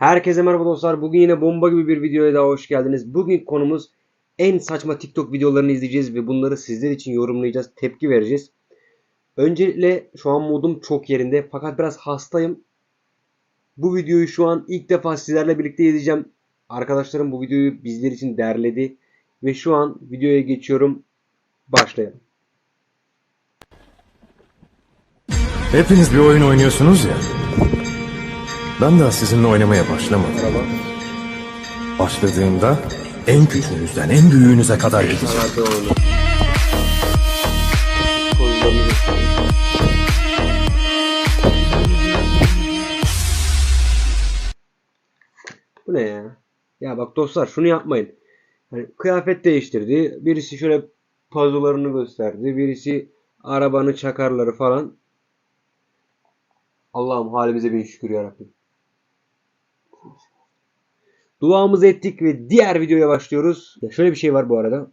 Herkese merhaba dostlar. Bugün yine bomba gibi bir videoya daha hoş geldiniz. Bugün konumuz en saçma TikTok videolarını izleyeceğiz ve bunları sizler için yorumlayacağız, tepki vereceğiz. Öncelikle şu an modum çok yerinde fakat biraz hastayım. Bu videoyu şu an ilk defa sizlerle birlikte izleyeceğim. Arkadaşlarım bu videoyu bizler için derledi ve şu an videoya geçiyorum. Başlayalım. Hepiniz bir oyun oynuyorsunuz ya. Ben daha sizinle oynamaya başlamadım. Merhaba. Başladığımda en küçüğünüzden en büyüğünüze kadar gideceğim. Bu ne ya? Ya bak dostlar şunu yapmayın. Hani kıyafet değiştirdi. Birisi şöyle pazularını gösterdi. Birisi arabanın çakarları falan. Allah'ım halimize bin şükür yarabbim. Duamızı ettik ve diğer videoya başlıyoruz. Ya şöyle bir şey var bu arada.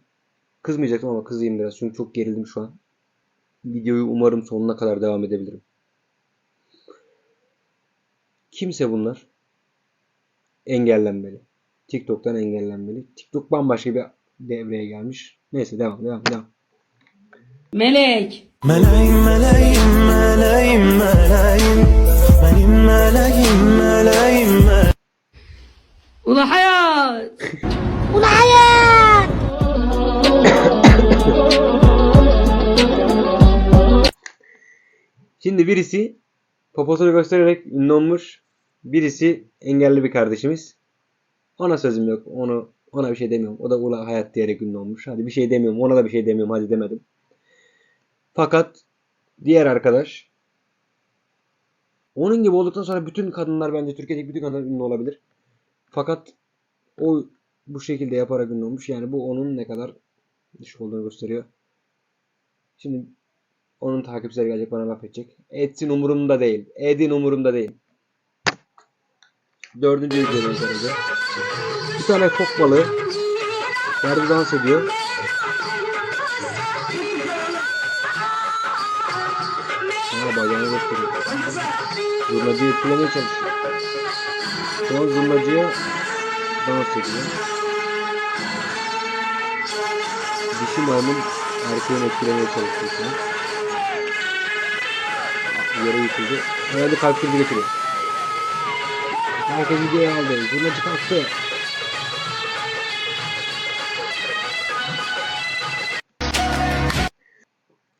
Kızmayacaktım ama kızayım biraz çünkü çok gerildim şu an. Videoyu umarım sonuna kadar devam edebilirim. Kimse bunlar engellenmeli. TikTok'tan engellenmeli. TikTok bambaşka bir devreye gelmiş. Neyse devam devam devam. Melek. Meleğim meleğim meleğim meleğim Benim meleğim meleğim meleğim Ula hayat. Şimdi birisi poposunu göstererek ünlü olmuş. Birisi engelli bir kardeşimiz. Ona sözüm yok. Onu ona bir şey demiyorum. O da ula hayat diyerek ünlü olmuş. Hadi bir şey demiyorum. Ona da bir şey demiyorum. Hadi demedim. Fakat diğer arkadaş onun gibi olduktan sonra bütün kadınlar bence Türkiye'deki bütün kadınlar ünlü olabilir. Fakat o bu şekilde yaparak ünlü olmuş. Yani bu onun ne kadar düşük olduğunu gösteriyor. Şimdi onun takipçileri gelecek bana laf edecek. Etsin umurumda değil. Edin umurumda değil. Dördüncü videodayız herhalde. Bir tane fok balığı. Yerde dans ediyor. Ha bacağını gösteriyor. Zurnacıyı etkilemeye çalışıyor. Şu an zurnacıya dans ediyor. Dişi maymun erkeğini etkilemeye çalışıyor. Yere yıkıldı. Herhalde kalp krizi geçiriyor. Herkes videoya aldı. Zurnacı kalktı.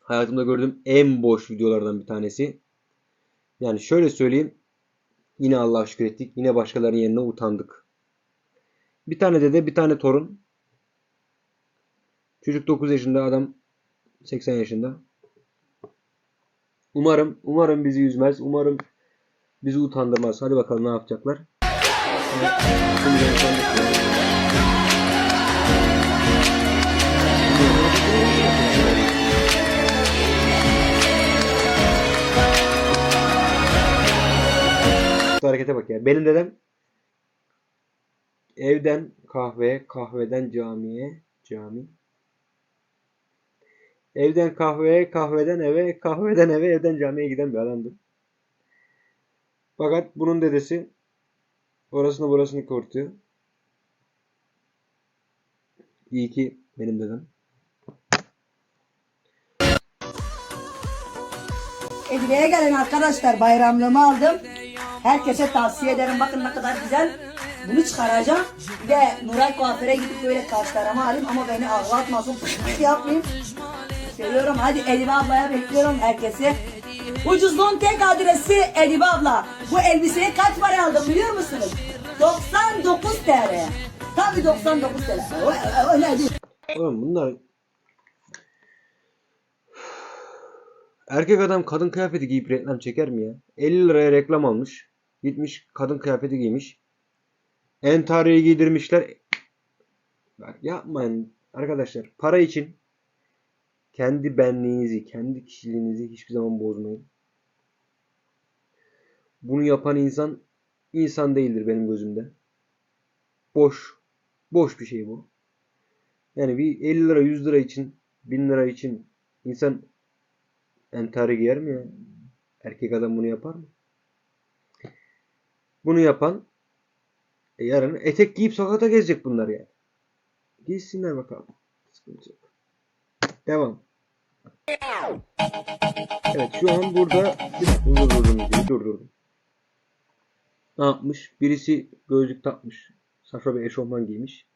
Hayatımda gördüğüm en boş videolardan bir tanesi. Yani şöyle söyleyeyim. Yine Allah'a şükür ettik. Yine başkalarının yerine utandık. Bir tane dede, bir tane torun. Çocuk 9 yaşında, adam 80 yaşında. Umarım, umarım bizi üzmez. Umarım bizi utandırmaz. Hadi bakalım ne yapacaklar. Şu harekete bak ya. Benim dedem evden kahveye, kahveden camiye, cami. Evden kahveye, kahveden eve, kahveden eve, evden camiye giden bir adamdı. Fakat bunun dedesi orasını burasını kortuyor. İyi ki benim dedem. Edile'ye gelen arkadaşlar bayramlığımı aldım. Herkese tavsiye ederim. Bakın ne kadar güzel. Bunu çıkaracağım. De Nuray kuaföre gidip böyle kaşlarımı alayım ama beni ağlatmasın. Yapmayayım. Seviyorum. Hadi Edibe ablaya bekliyorum herkesi. Ucuzluğun tek adresi Edibe abla. Bu elbiseyi kaç para aldım biliyor musunuz? 99 TL. Tabii 99 TL. O- Öyle değil. Oğlum bunlar Erkek adam kadın kıyafeti giyip reklam çeker mi ya? 50 liraya reklam almış. Gitmiş kadın kıyafeti giymiş. Entariyi giydirmişler. Bak yapmayın arkadaşlar. Para için kendi benliğinizi, kendi kişiliğinizi hiçbir zaman bozmayın. Bunu yapan insan insan değildir benim gözümde. Boş. Boş bir şey bu. Yani bir 50 lira 100 lira için 1000 lira için insan entari giyer mi ya? Erkek adam bunu yapar mı? Bunu yapan E yarın etek giyip sokakta gezecek bunlar yani. Giysinler bakalım. Sıkıntı yok. Devam. Evet şu an burada durdurdum videoyu durdurdum. Ne yapmış? Birisi gözlük takmış. Saçma bir eşofman giymiş.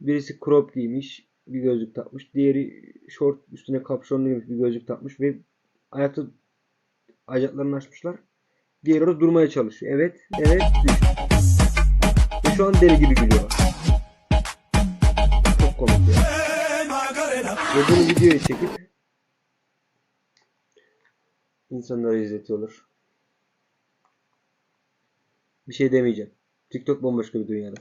Birisi crop giymiş. Bir gözlük takmış. Diğeri short üstüne kapşonlu. Bir gözlük takmış ve ayakta ayaklarını açmışlar. Diğeri orada durmaya çalışıyor. Evet. Evet. Ve şu an deli gibi gülüyor. Çok komik ya. Ve bunu videoya çekip insanlara izletiyorlar. Bir şey demeyeceğim. TikTok bambaşka bir dünyada.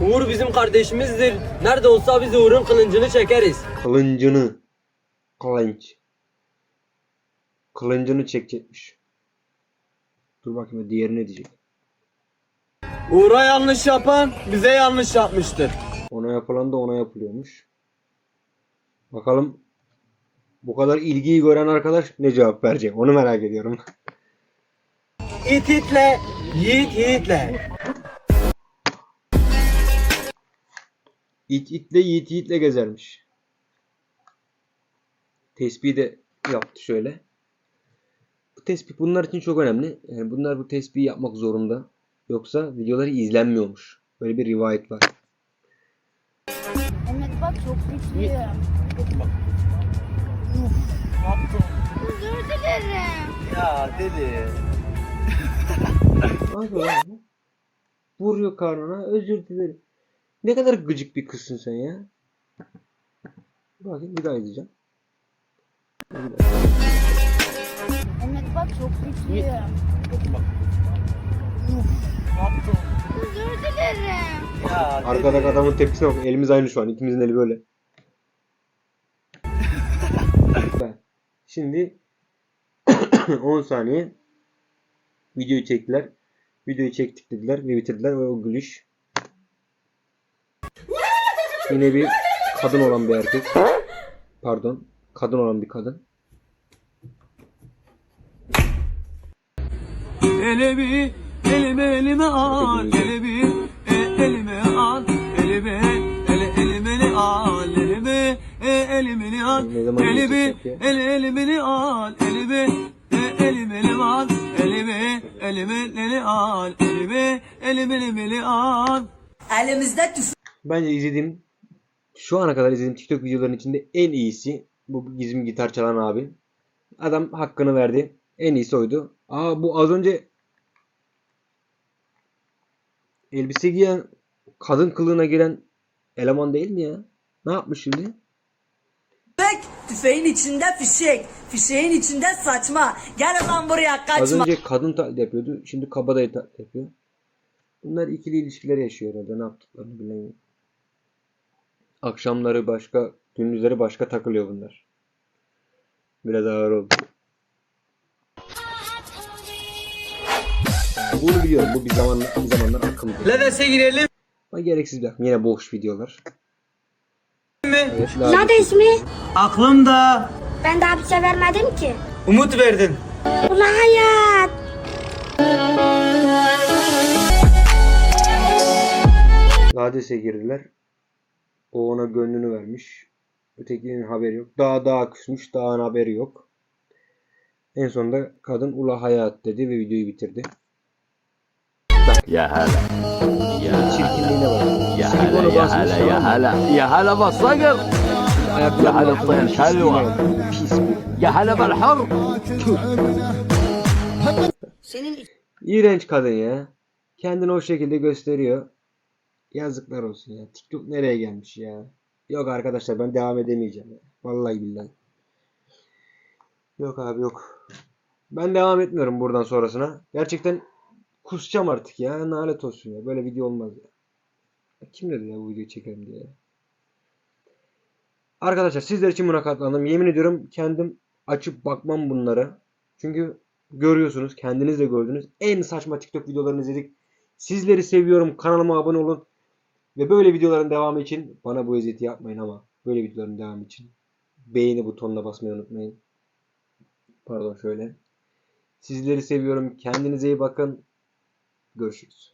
Uğur bizim kardeşimizdir. Nerede olsa biz Uğur'un kılıncını çekeriz. Kılıncını. Kılınç. Kılıncını çekecekmiş. Dur bakayım diğeri ne diyecek. Uğur'a yanlış yapan bize yanlış yapmıştır. Ona yapılan da ona yapılıyormuş. Bakalım bu kadar ilgiyi gören arkadaş ne cevap verecek? Onu merak ediyorum. İt itle, yiğit yiğitle. İt itle yiğit yiğitle gezermiş. Tesbih de yaptı şöyle. Bu tespih bunlar için çok önemli. Yani bunlar bu tespihi yapmak zorunda. Yoksa videoları izlenmiyormuş. Böyle bir rivayet var. Mehmet bak çok güçlü. Özür dilerim. Ya deli. Abi abi. Vuruyor karnına özür dilerim. Ne kadar gıcık bir kızsın sen ya. Bakayım bir daha izleyeceğim. Bir daha. Mehmet bak çok güçlü. Özür dilerim. Ya Arkadaki adamın tepkisine bak. Elimiz aynı şu an. İkimizin eli böyle. Şimdi 10 saniye videoyu çektiler. Videoyu çektik dediler ve bitirdiler ve o gülüş. Yine bir kadın olan bir erkek. Pardon. Kadın olan bir kadın. Ele bir, elime elime al, ele bir, e, elime al, elime, ele elimini al, elime, e, elimini al, zaman ele elimini al, elime, e, elimini al, elime, elimini al, elime, elimini al. Elimizde tüfek Bence izlediğim şu ana kadar izlediğim TikTok videolarının içinde en iyisi bu bizim gitar çalan abi. Adam hakkını verdi. En iyisi oydu. Aa bu az önce elbise giyen kadın kılığına giren eleman değil mi ya? Ne yapmış şimdi? tüfeğin içinde fişek. Fişeğin içinde saçma. Gel lan buraya Az kaçma. önce kadın taklidi yapıyordu. Şimdi kabadayı taklidi yapıyor. Bunlar ikili ilişkiler yaşıyor herhalde. Ne yaptıklarını bilemiyorum. Akşamları başka, gündüzleri başka takılıyor bunlar. Biraz ağır oldu. Yani bunu biliyorum. Bu bir zaman bir zamanlar akımdı. Ledes'e girelim Ama gereksiz bir akım. Yine boş videolar. mi? Evet, Nerede ismi? Aklımda. Ben daha bir şey vermedim ki. Umut verdin. Ula hayat. Lades'e girdiler. O ona gönlünü vermiş. Ötekinin haberi yok. Daha daha küsmüş. Dağın haberi yok. En sonunda kadın ula hayat dedi ve videoyu bitirdi. يا هلا يا Çirkinliğine bak. يا Silikonu هلا يا basmış, هلا يا tamam mı? هلا يا هلا بالصقر Ayaklarına Ya hadi bakın, tıkın, pisliğine helva. bak. Pis bir. يا هلا بالحر İğrenç kadın ya. Kendini o şekilde gösteriyor. Yazıklar olsun ya. TikTok nereye gelmiş ya? Yok arkadaşlar ben devam edemeyeceğim. Ya. Vallahi billahi. Yok abi yok. Ben devam etmiyorum buradan sonrasına. Gerçekten kusacağım artık ya. Nalet olsun ya. Böyle video olmaz ya. Kim dedi ya bu videoyu çekelim diye. Arkadaşlar sizler için buna katlandım. Yemin ediyorum kendim açıp bakmam bunlara. Çünkü görüyorsunuz. Kendiniz de gördünüz. En saçma TikTok videolarını izledik. Sizleri seviyorum. Kanalıma abone olun. Ve böyle videoların devamı için bana bu eziyeti yapmayın ama böyle videoların devamı için beğeni butonuna basmayı unutmayın. Pardon şöyle. Sizleri seviyorum. Kendinize iyi bakın. Görüşürüz.